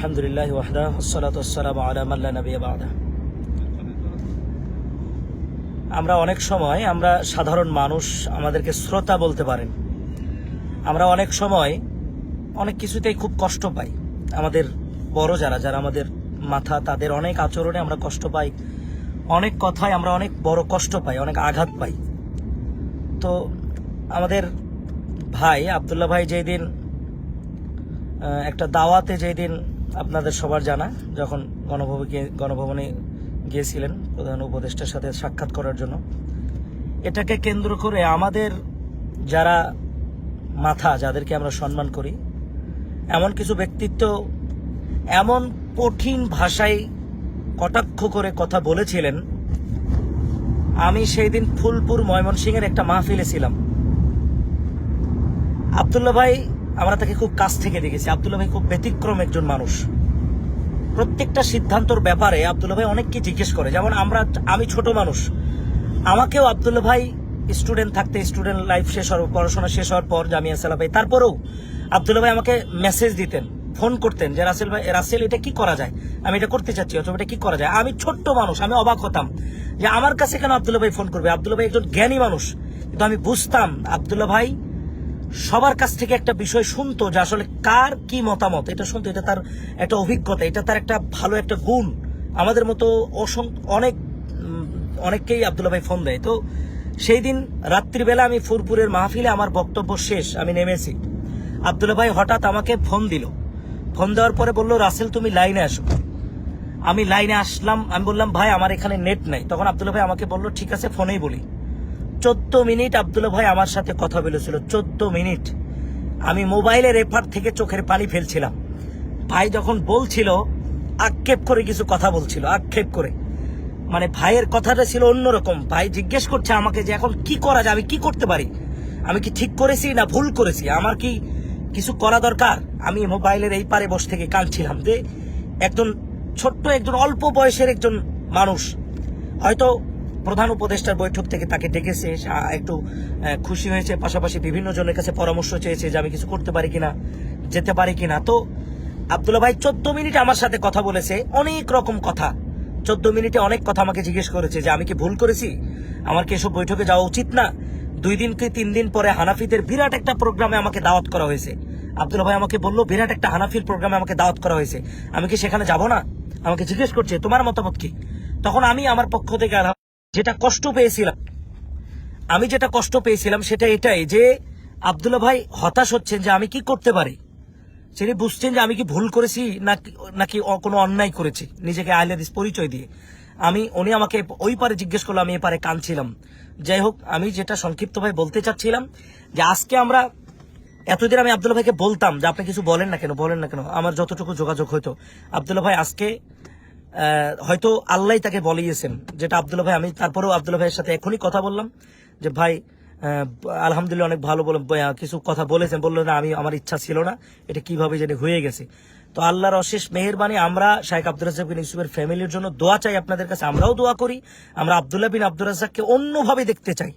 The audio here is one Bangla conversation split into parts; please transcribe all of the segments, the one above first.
আলহামদুলিল্লাহ ওয়াহদা আসসালাতু ওয়াসসালামু আলা মান লা নাবিয়্যা বা'দা। আমরা অনেক সময় আমরা সাধারণ মানুষ, আমাদেরকে শ্রোতা বলতে পারেন। আমরা অনেক সময় অনেক কিছুতেই খুব কষ্ট পাই। আমাদের বড় যারা যারা আমাদের মাথা, তাদের অনেক আচরণে আমরা কষ্ট পাই। অনেক কথায় আমরা অনেক বড় কষ্ট পাই, অনেক আঘাত পাই। তো আমাদের ভাই আবদুল্লাহ ভাই যেদিন একটা দাওয়াতে যেদিন আপনাদের সবার জানা, যখন গণভবনে গণভবনে গিয়েছিলেন প্রধান উপদেষ্টার সাথে সাক্ষাৎ করার জন্য, এটাকে কেন্দ্র করে আমাদের যারা মাথা, যাদেরকে আমরা সম্মান করি, এমন কিছু ব্যক্তিত্ব এমন কঠিন ভাষায় কটাক্ষ করে কথা বলেছিলেন, আমি সেই দিন ফুলপুর ময়মনসিংহের একটা মাহফিলে ছিলাম। আবদুল্লাহ ভাই আমরা তাকে খুব কাছ থেকে দেখেছি। আবদুল্লাহ ভাই খুব ব্যতিক্রম একজন মানুষ। প্রত্যেকটা সিদ্ধান্তর ব্যাপারে আবদুল্লাহ ভাই অনেককে জিজ্ঞেস করে। যেমন আমরা, আমি ছোট মানুষ। আমাকেও আবদুল্লাহ ভাই স্টুডেন্ট থাকতে স্টুডেন্ট লাইফ শেষ হওয়ার, পড়াশোনা শেষ হওয়ার পর জামিয়া সালা ভাই, তারপরেও আবদুল্লাহ ভাই আমাকে মেসেজ দিতেন ফোন করতেন যে, রাসেল ভাই, রাসেল, এটা কি করা যায়? আমি এটা করতে চাচ্ছি, অথবা এটা কি করা যায়? আমি ছোট্ট মানুষ, আমি অবাক হতাম যে, আমার কাছে কেন আবদুল্লাহ ভাই ফোন করবে? আবদুল্লাহ ভাই একজন জ্ঞানী মানুষ। কিন্তু আমি বুঝতাম, আবদুল্লাহ ভাই সবার কাছ থেকে একটা বিষয় শুনতো যে আসলে কার কি মতামত। এটা শুনতো, এটা তার একটা অভিজ্ঞতা, এটা তার একটা ভালো একটা গুণ। আমাদের মতো অনেক অনেককেই আবদুল্লাহ ভাই ফোন দেয়। তো সেই দিন রাত্রিবেলা আমি ফুরপুরের মাহফিলে আমার বক্তব্য শেষ, আমি নেমেছি। আবদুল্লাহ ভাই হঠাৎ আমাকে ফোন দিল। ফোন দেওয়ার পরে বলল, রাসেল, তুমি লাইনে আসো। আমি লাইনে আসলাম, আমি বললাম, ভাই, আমার এখানে নেট নাই। তখন আবদুল্লাহ ভাই আমাকে বলল, ঠিক আছে ফোনেই বলি। চোদ্দ মিনিট আবদুল্লাহ ভাই আমার সাথে কথা বলেছিল, চোদ্দ মিনিট। আমি মোবাইলের এপার থেকে চোখের পানি ফেলছিলাম। ভাই যখন বলছিল, আক্ষেপ করে কিছু কথা বলছিল, আক্ষেপ করে। মানে ভাইয়ের কথাটা ছিল অন্যরকম। ভাই জিজ্ঞেস করছে আমাকে যে এখন কি করা যায়, আমি কি করতে পারি? আমি কি ঠিক করেছি না ভুল করেছি? আমার কি কিছু করা দরকার? আমি মোবাইলের এই পারে বসে থেকে কাঁদছিলাম যে একজন ছোট্ট একজন অল্প বয়সের একজন মানুষ, হয়তো প্রধান উপদেষ্টার বৈঠক থেকে তাকে ডেকেছে একটু খুশি হয়েছে। পাশাপাশি বিভিন্ন জনের কাছে পরামর্শ চেয়েছে যে আমি কিছু করতে পারি কিনা, যেতে পারি কিনা। তো আবদুল্লাহ ভাই চোদ্দ মিনিট আমার সাথে কথা বলেছে, অনেক রকম কথা। চোদ্দ মিনিটে অনেক কথা আমাকে জিজ্ঞেস করেছে যে আমি কি ভুল করেছি? আমার কি এসব বৈঠকে যাওয়া উচিত না? দুই দিন কি তিন দিন পরে হানাফিদের বিরাট একটা প্রোগ্রামে আমাকে দাওয়াত করা হয়েছে। আব্দুল ভাই আমাকে বলল, বিরাট একটা হানাফির প্রোগ্রামে আমাকে দাওয়াত করা হয়েছে। আমি কি সেখানে যাব না? আমাকে জিজ্ঞেস করছে, তোমার মতামত কি? তখন আমি আমার পক্ষ থেকে যেটা কষ্ট পেয়েছিলাম। আমি যেটা কষ্ট পেয়েছিলাম সেটা এটাই যে আবদুল্লাহ ভাই হতাশ হচ্ছেন যে আমি কি করতে পারি। তিনি বুঝছেন যে আমি কি ভুল করেছি নাকি নাকি কোনো অন্যায় করেছি নিজেকে আহলেদিস পরিচয় দিয়ে। আমি, উনি আমাকে ওই পারে জিজ্ঞেস করল, আমি এপারে কাঁদছিলাম। যাই হোক, আমি যেটা সংক্ষিপ্তভাবে বলতে চাচ্ছিলাম যে আজকে আমরা, এতদিন আমি আবদুল্লাহ ভাইকে বলতাম যে আপনি কিছু বলেন না কেন, বলেন না কেন, আমার যতটুকু যোগাযোগ হইতো আবদুল্লাহ ভাই আজকে হয়তো আল্লাহ তাকে বলিয়েছেন। যেটা আবদুল্লাহ ভাই, আমি তারপরেও আবদুল্লা ভাইয়ের সাথে এখনই কথা বললাম যে, ভাই আলহামদুলিল্লাহ অনেক ভালো বলে কিছু কথা বলেছেন। বলল, না, আমি, আমার ইচ্ছা ছিল না, এটা কীভাবে জানি হয়ে গেছে। তো আল্লাহর অশেষ মেহেরবানি, আমরা শাহেখ আব্দুল রাজাক বিন ইউসুফের ফ্যামিলির জন্য দোয়া চাই আপনাদের কাছে, আমরাও দোয়া করি। আমরা আবদুল্লাহ বিন আব্দুল রাজাককে অন্যভাবে দেখতে চাই।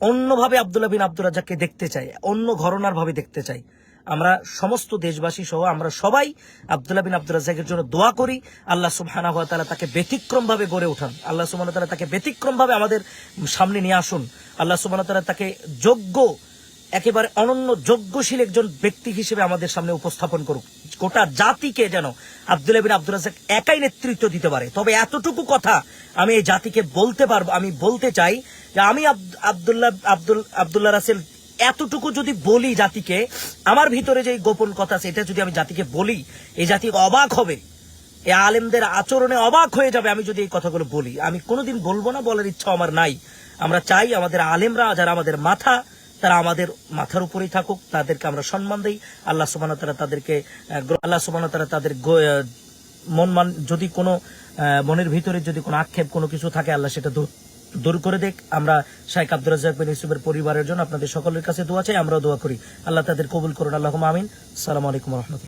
অন্যভাবে আবদুল্লাহ বিন আব্দুল রাজাককে দেখতে চাই, অন্য ঘরনার ভাবে দেখতে চাই। আমরা সমস্ত দেশবাসী সহ আমরা সবাই আবদুল্লাহ বিন আব্দুল রাজাকের জন্য দোয়া করি। আল্লাহ সুবহানাহু ওয়া তাআলা তাকে ব্যতিক্রম ভাবে গড়ে ওঠান আল্লাহ সুবহানাহু ওয়া তাআলা তাকে ব্যতিক্রম ভাবে আমাদের সামনে নিয়ে আসুন। আল্লাহ সুবহানাহু ওয়া তাআলা তাকে যোগ্য, একেবারে অনন্য, যোগ্যশীল একজন ব্যক্তি হিসেবে আমাদের সামনে উপস্থাপন করুক। গোটা জাতিকে যেন আব্দুল্লাহ বিন আব্দুল রাজাক একাই নেতৃত্ব দিতে পারে। তবে এতটুকু কথা আমি এই জাতিকে বলতে পারব, আমি বলতে চাই যে আমি আব- আব্দুল্লাহ, আব্দুল, আব্দুল্লাহ রাসেল এতটুকু যদি বলি জাতিকে, আমার ভিতরে যে গোপন কথা এটা যদি আমি জাতিকে বলি, এই জাতি অবাক হবে। এই আলেমদের আচরণে অবাক হয়ে যাবে আমি যদি এই কথাগুলো বলি। আমি কোনোদিন বলব না, বলার ইচ্ছা আমার নাই। আমরা চাই আমাদের আলেমরা, যারা আমাদের মাথা, তারা আমাদের মাথার উপরেই থাকুক, তাদেরকে আমরা সম্মান দিই। আল্লাহ সুবান তারা তাদেরকে আল্লাহ সুবান তারা তাদের মন মান যদি কোনো মনের ভিতরে যদি কোনো আক্ষেপ, কোনো কিছু থাকে, আল্লাহ সেটা দূর দূর করে দেখ। আমরা শাইক আব্দুল রাজাক বিন ইউসুফের পরিবারের জন্য আপনাদের সকলের কাছে দোয়া চাই, আমরাও দোয়া করি। আল্লাহ তাদের কবুল করুন। আল্লাহ আমিন। সালাম আলাইকুম রহমতুল্লাহ।